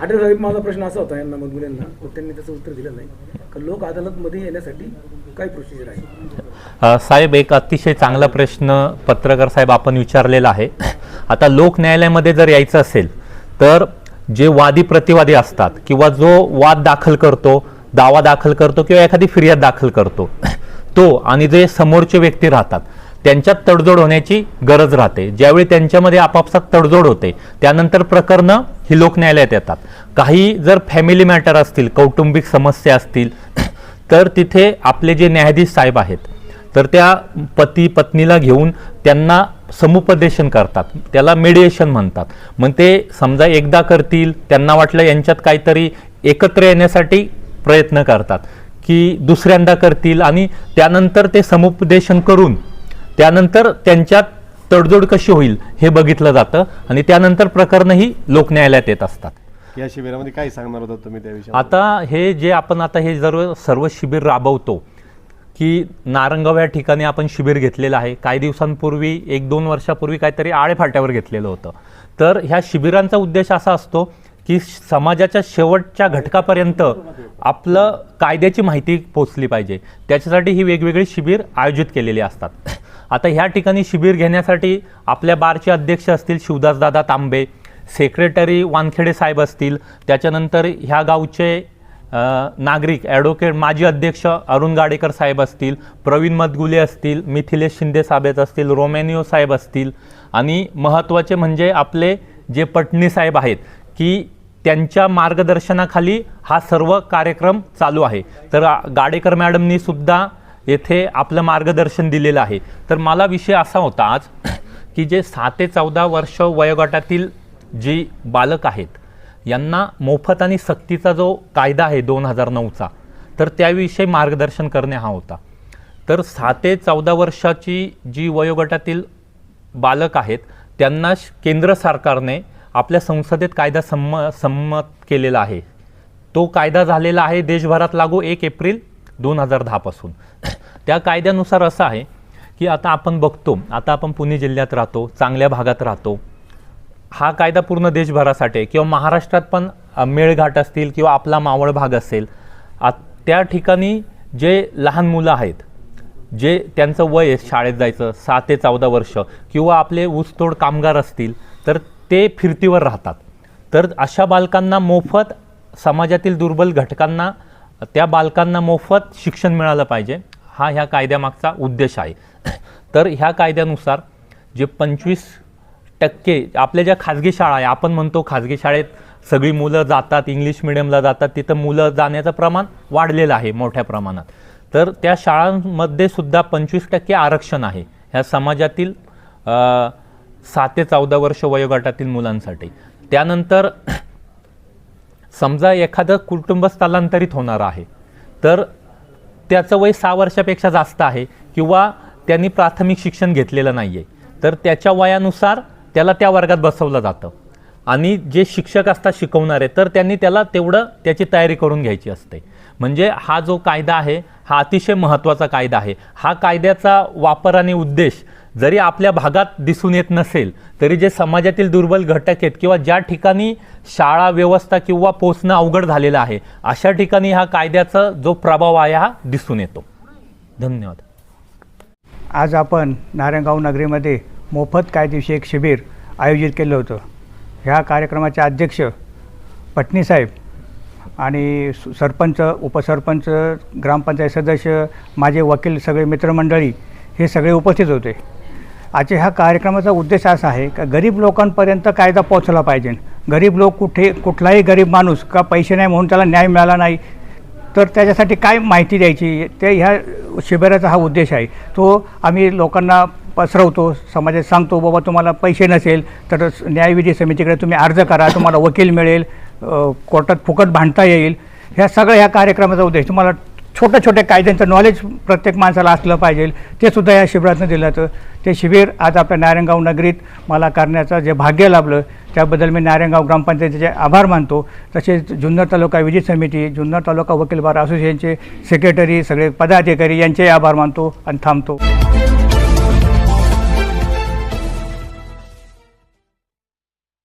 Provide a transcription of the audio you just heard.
आठवले साहेब माझा प्रश्न असा होता यांना मधून त्यांनी त्याचं उत्तर दिलं नाही. का लोक अदालतमध्ये येण्यासाठी काय प्रोसिजर आहे साहेब एक अतिशय चांगला प्रश्न पत्रकार साहेब आपण विचारलेला आहे. आता लोक न्यायालयामध्ये जर यायचं असेल तर जे वादी प्रतिवादी असतात किंवा जो वाद दाखल करतो दावा दाखल करतो किंवा एखादी फिर्याद दाखल करतो तो आणि जे समोरचे व्यक्ती राहतात त्यांच्यात तडजोड होण्याची गरज राहते. ज्यावेळी त्यांच्यामध्ये आपापसात तडजोड होते त्यानंतर प्रकरणं ही लोक न्यायालयात येतात. काही जर फॅमिली मॅटर असतील कौटुंबिक समस्या असतील तर तिथे आपले जे न्यायाधीश साहेब आहेत तर त्या पती पत्नीला घेऊन त्यांना समुपदेशन करतात. त्याला मेडिएशन म्हणतात. मग ते समजा एकदा करतील त्यांना वाटलं यांच्यात काहीतरी एकत्र येण्यासाठी प्रयत्न करतात की दुसऱ्यांदा करतील आणि त्यानंतर ते समुपदेशन करून त्यानंतर त्यांच्यात तडजोड कशी होईल हे बघितलं जातं आणि त्यानंतर प्रकरणंही लोक न्यायालयात येत असतात. या शिबिरामध्ये काय सांगणार होता तुम्ही त्याविषयी आता हे जे आपण आता हे सर्व सर्व शिबिर राबवतो की नारंगाव या ठिकाणी आपण शिबिर घेतलेलं आहे. काही दिवसांपूर्वी एक दोन वर्षापूर्वी काहीतरी आळेफाट्यावर घेतलेलं होतं. तर ह्या शिबिरांचा उद्देश असा असतो की समाजाच्या शेवटच्या घटकापर्यंत आपलं कायद्याची माहिती पोचली पाहिजे. त्याच्यासाठी ही वेगवेगळी शिबिर आयोजित केलेली असतात. आता ह्या ठिकाणी शिबिर घेण्यासाठी आपल्या बारचे अध्यक्ष असतील शिवदासदादा तांबे सेक्रेटरी वानखेडे साहेब असतील. त्याच्यानंतर ह्या गावचे नागरिक ॲडव्होकेट माजी अध्यक्ष अरुण गाडेकर साहेब असतील प्रवीण मदगुले असतील मिथिलेश शिंदे साहेब असतील रोमॅनिओ साहेब असतील. आणि महत्त्वाचे म्हणजे आपले जे पटणी साहेब आहेत की त्यांच्या मार्गदर्शनाखाली हा सर्व कार्यक्रम चालू आहे. तर गाडेकर मॅडमनी सुद्धा येथे आपलं मार्गदर्शन दिलेलं आहे. तर मला विषय असा होता आज की जे सहा ते चौदा वर्ष वयोगटातील जी बालक आहेत यांना मोफत आणि सक्तीचा जो कायदा आहे दोन हजार नऊचा तर त्याविषयी मार्गदर्शन करणे हा होता. तर सहा ते चौदा वर्षाची जी वयोगटातील बालक आहेत त्यांना श- केंद्र सरकारने आपल्या संसदेत कायदा संम संमत केलेला आहे. तो कायदा झालेला आहे देशभरात लागू एक एप्रिल दोन हजार दहापासून. त्या कायद्यानुसार असं आहे की आता आपण बघतो आता आपण पुणे जिल्ह्यात राहतो चांगल्या भागात राहतो. हा कायदा पूर्ण देशभरासाठी आहे. किंवा महाराष्ट्रात पण मेळघाट असतील किंवा आपला मावळ भाग असेल आ त्या ठिकाणी जे लहान मुलं आहेत जे त्यांचं वय आहे शाळेत जायचं सहा ते चौदा वर्ष किंवा आपले ऊसतोड कामगार असतील तर ते फिरतीवर राहतात. तर अशा बालकांना मोफत समाजातील दुर्बल घटकांना त्या बालकांना मोफत शिक्षण मिळालं पाहिजे. हा ह्या कायद्यामागचा उद्देश आहे. तर ह्या कायद्यानुसार जे पंचवीस टक्के आपल्या ज्या खाजगी शाळा आहे आपण म्हणतो खाजगी शाळेत सगळी मुलं जातात इंग्लिश मिडियमला जातात तिथं मुलं जाण्याचं प्रमाण वाढलेलं आहे मोठ्या प्रमाणात. तर त्या शाळांमध्ये सुद्धा पंचवीस टक्के आरक्षण आहे. ह्या समाजातील सात ते चौदा वर्ष वयोगटातील मुलांसाठी. त्यानंतर समजा एखादं कुटुंब स्थलांतरित होणार आहे तर त्याचं वय सहा वर्षापेक्षा जास्त आहे किंवा त्यांनी प्राथमिक शिक्षण घेतलेलं नाही आहे तर त्याच्या वयानुसार त्याला त्या वर्गात बसवलं जातं. आणि जे शिक्षक असतात शिकवणारे तर त्यांनी त्याला तेवढं त्याची तयारी करून घ्यायची असते. म्हणजे हा जो कायदा आहे हा अतिशय महत्त्वाचा कायदा आहे. हा कायद्याचा वापर आणि उद्देश जरी आपल्या भागात दिसून येत नसेल तरी जे समाजातील दुर्बल घटक आहेत किंवा ज्या ठिकाणी शाळा व्यवस्था किंवा पोचणं अवघड झालेलं आहे अशा ठिकाणी हा कायद्याचा जो प्रभाव आहे हा दिसून येतो. धन्यवाद. आज आपण नारायणगाव नगरीमध्ये मोफत कायदेशी एक शिबिर आयोजित केलं होतं. ह्या कार्यक्रमाचे अध्यक्ष पटणीसाहेब आणि सरपंच उपसरपंच ग्रामपंचायत सदस्य माझे वकील सगळे मित्रमंडळी हे सगळे उपस्थित होते. आजच्या ह्या कार्यक्रमाचा उद्देश असा आहे का गरीब लोकांपर्यंत कायदा पोहोचला पाहिजे. गरीब लोक कुठे कुठलाही गरीब माणूस का पैसे नाही म्हणून त्याला न्याय मिळाला नाही तर त्याच्यासाठी काय माहिती द्यायची? ते ह्या शिबिराचा हा उद्देश आहे. तो आम्ही लोकांना पसरवतो समाजात सांगतो बाबा तुम्हाला पैसे नसेल तर न्यायविधी समितीकडे तुम्ही अर्ज करा तुम्हाला वकील मिळेल कोर्टात फुकट भांडता येईल. ह्या सगळ्या ह्या कार्यक्रमाचा उद्देश. तुम्हाला छोट्या छोट्या कायद्यांचं नॉलेज प्रत्येक माणसाला असलं पाहिजे. ते सुद्धा या शिबिरातनं दिलं जातं ते शिबिर आज आपल्या नारायणगाव नगरीत मला करण्याचं जे भाग्य लाभलं त्याबद्दल मी नारायणगाव ग्रामपंचायतीचे आभार मानतो. तसेच जुन्नर तालुका विधी समिती जुन्नर तालुका वकील बार असोसिएशनचे सेक्रेटरी सगळे पदाधिकारी यांचे आभार मानतो आणि थांबतो.